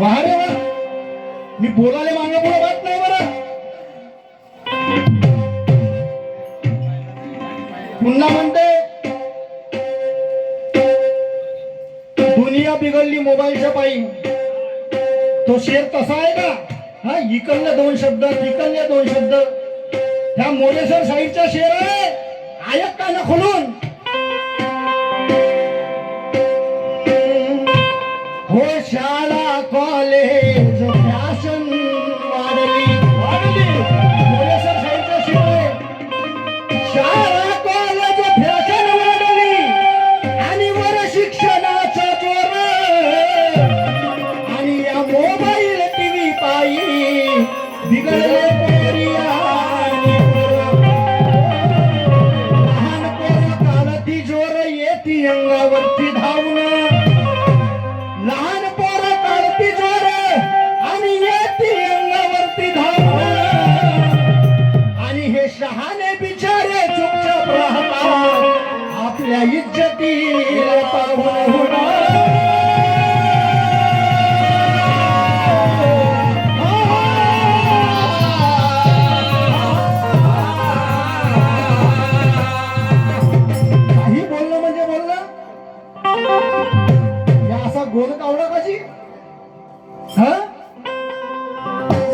वा रे वा मी बोलायला मागे पुढे वाट नाही बरं. पुन्हा म्हणते दुनिया बिघडली मोबाईलच्या पायी. तो शेर तसा आहे का? हा इकडले दोन शब्द तिकडले दोन शब्द. ह्या मोरेश्वर साईडचा शेर आहे. आयक का ना खोलून. Beijo.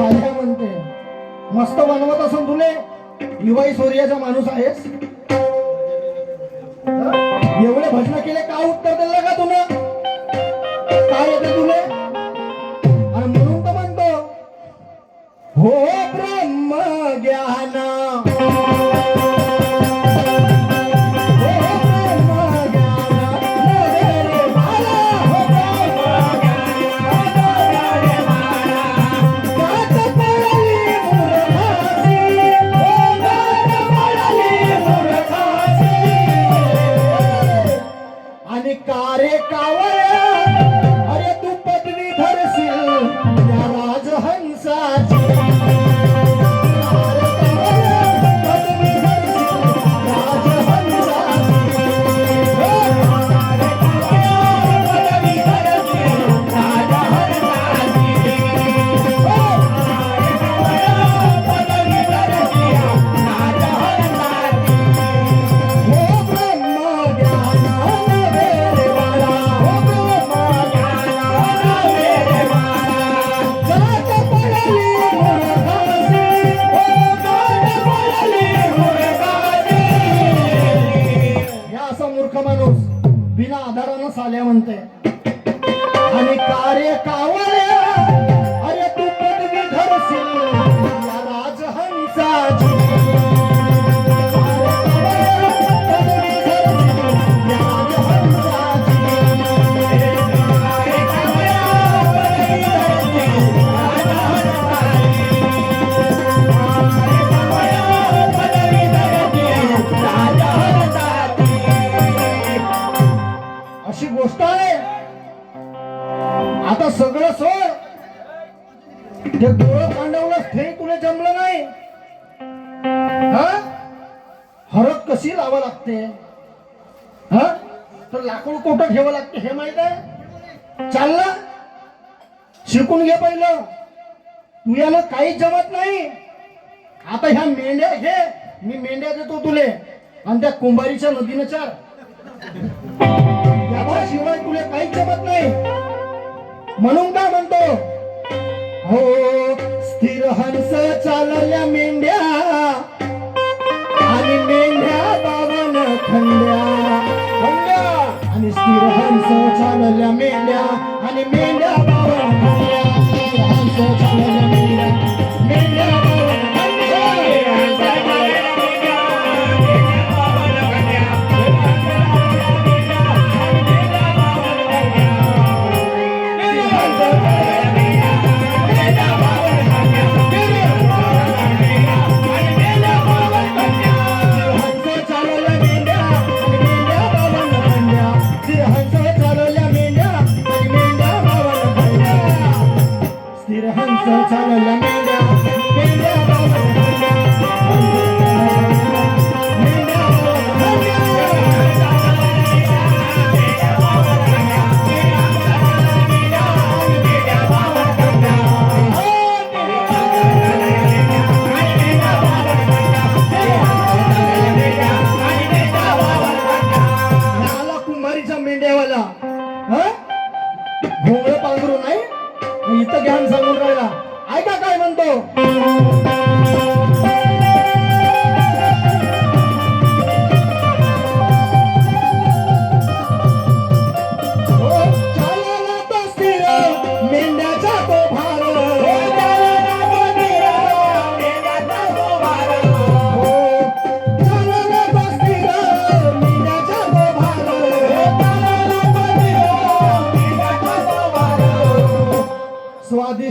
साध्या म्हणते. मस्त बनवत असून तुले. युवाई सूर्याचा माणूस आहेस. एवढे भजन केले का उत्तर दिलं? हरत कशी लावा लागते? हा? तर लाकूड कुठं ठेवा लागते हे माहीत आहे? चाललं शिकून घे पहिलं. तू याला काहीच जमत नाही. आता ह्या मेंढ्या घे मी मेंढ्या देतो तुले. आणि त्या कुंभारीच्या नदीनं चार शिवाय तुला काहीच जमत नाही. म्हणून का म्हणतो? हो स्थिर हंस चालल्या मेंढ्या. खंड्या खंड्या आणि स्थिर हंस चालल्या मेंढ्या. आणि मेंढ्या खंड्या स्थिर हंस चालल्या यायचा मेंढ्यावाला. भोंगळ पांघरू नाही इथं ज्ञान सांगून राहिला. ऐका काय म्हणतो?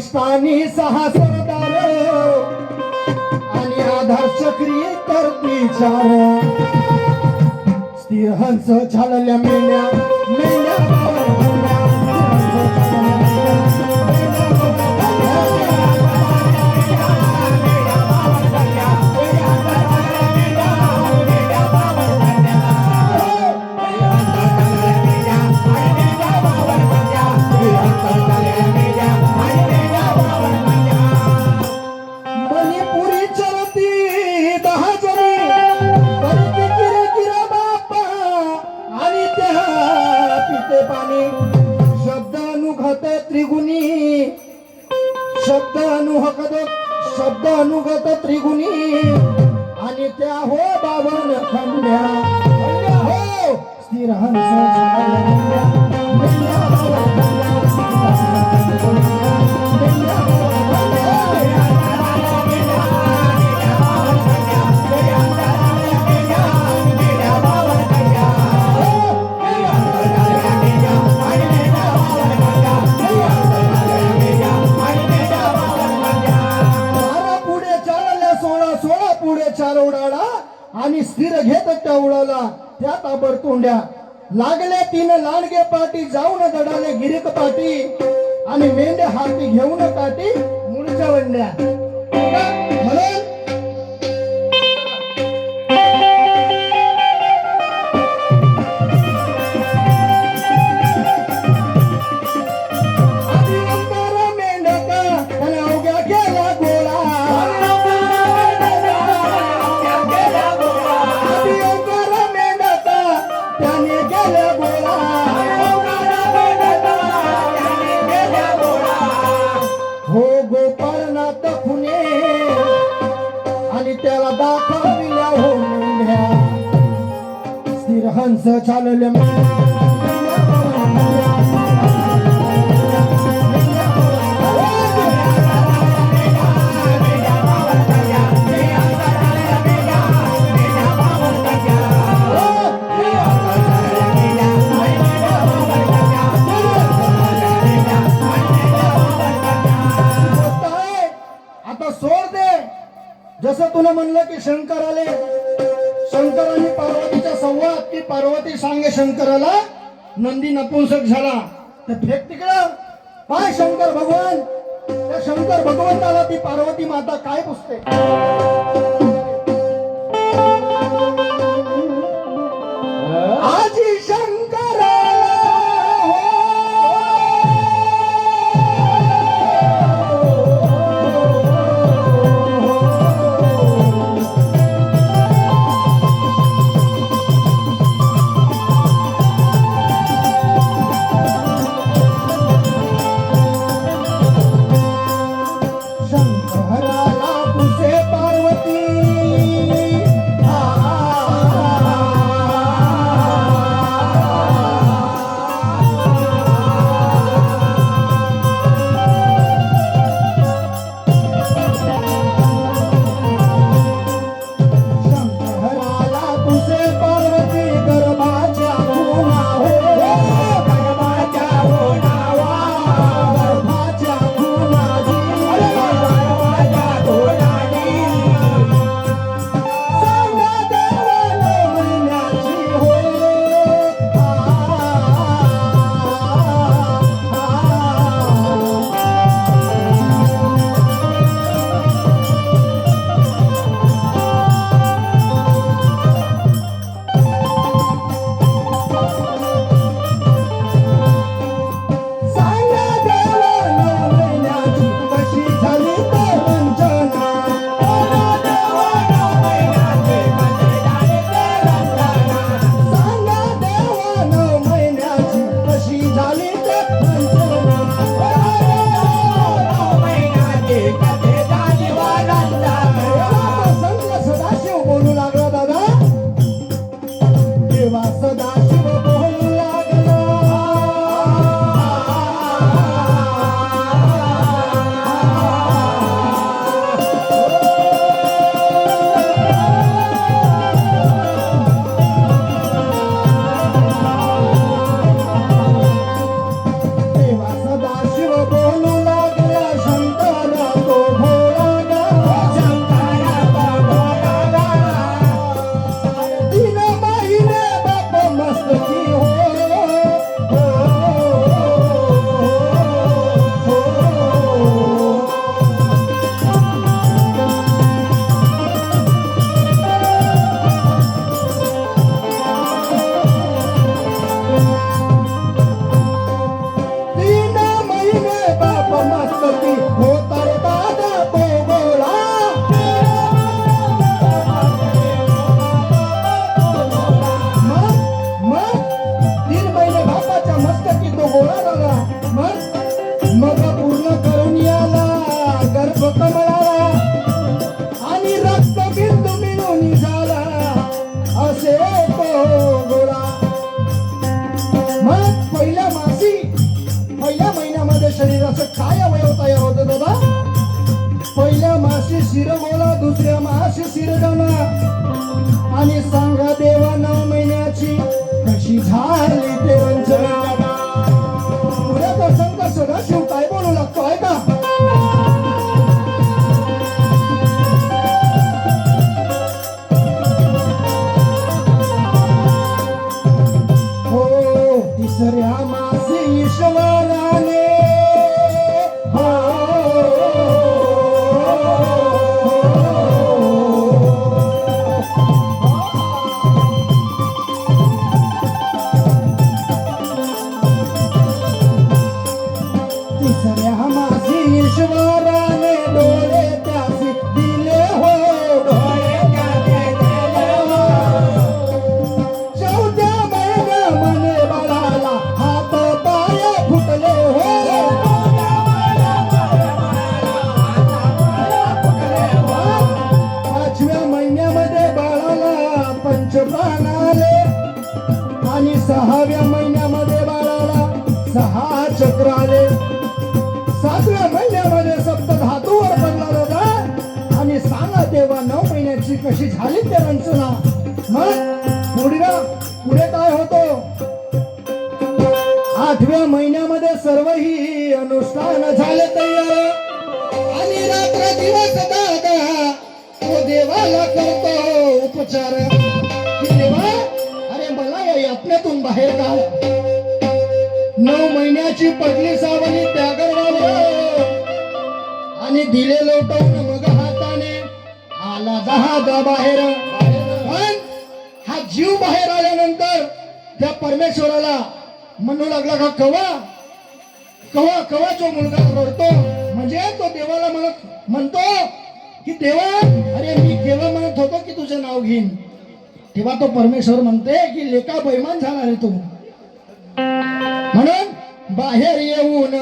स्वादिष्ट सहा सरदार. आणि आधार चक्री करती चार स्थिर हंस झालेल्या मेल्या मेल्या गिरीक पाटी आणि मेंढ्या हाती घेऊन काठी मुळच्या वंड्या. म्हणून मरणात खुने आणि त्याला दाखविल्या हो मेंढ्या स्थिर हंस चालले सोड दे. जसं तुला म्हणलं की शंकर आले शंकर आणि पार्वतीचा संवाद की पार्वती सांगे शंकराला नंदी नपुंसक झाला. तर फेक तिकडं. पाय शंकर भगवान. त्या शंकर भगवंताला ती पार्वती माता काय पुसते? सदा तेव्हा नऊ महिन्याची कशी झाली ते रंचना? मग पुढे पुढे काय होतो? आठव्या महिन्यामध्ये सर्व ही अनुष्ठान झाले तयार. आणि रात्र दिवस दादा तो देवाला करतो उपचार. देवा अरे मला या यातनेतून बाहेर काढ. नऊ महिन्याची पडली सावली त्यागर आणि दिले लोटवून दहा बाहेर पण हा जीव बाहेर आल्यानंतर त्या परमेश्वराला म्हणू लागला का कवा? कवा कवा जो मुलगा रडतो? म्हणजे तो देवाला म्हणत म्हणतो की देवा अरे मी केव्हा म्हणत होतो की तुझं नाव घेईन. तेव्हा तो परमेश्वर म्हणते की लेखा बैमान झाला रे तू. म्हणून बाहेर येऊन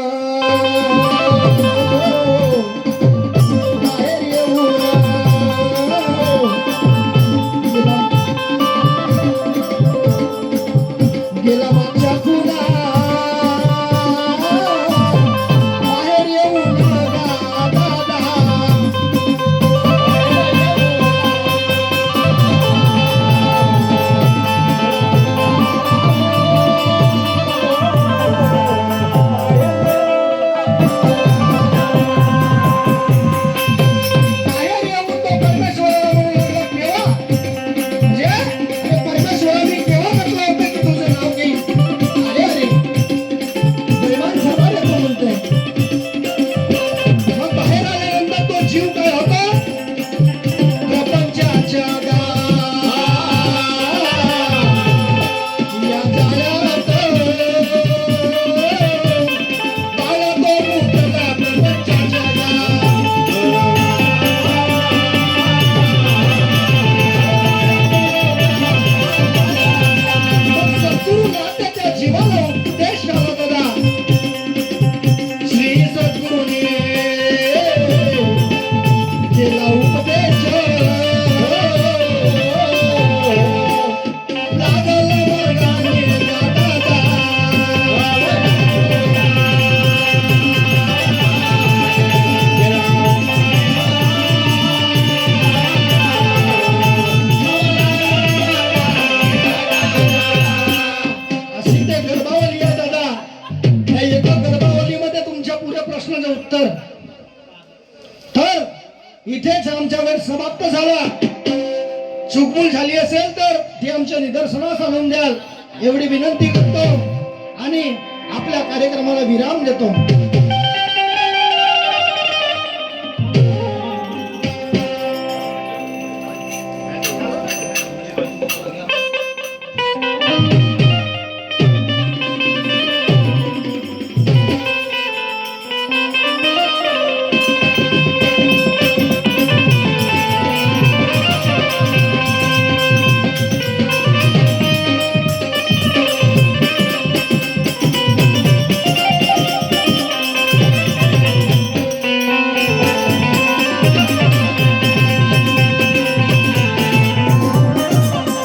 इथेच आमच्या वेळ समाप्त झाला. चुकबुल झाली असेल तर ती आमच्या निदर्शनास आणून द्याल. एवढी विनंती करतो आणि आपल्या कार्यक्रमाला विराम देतो.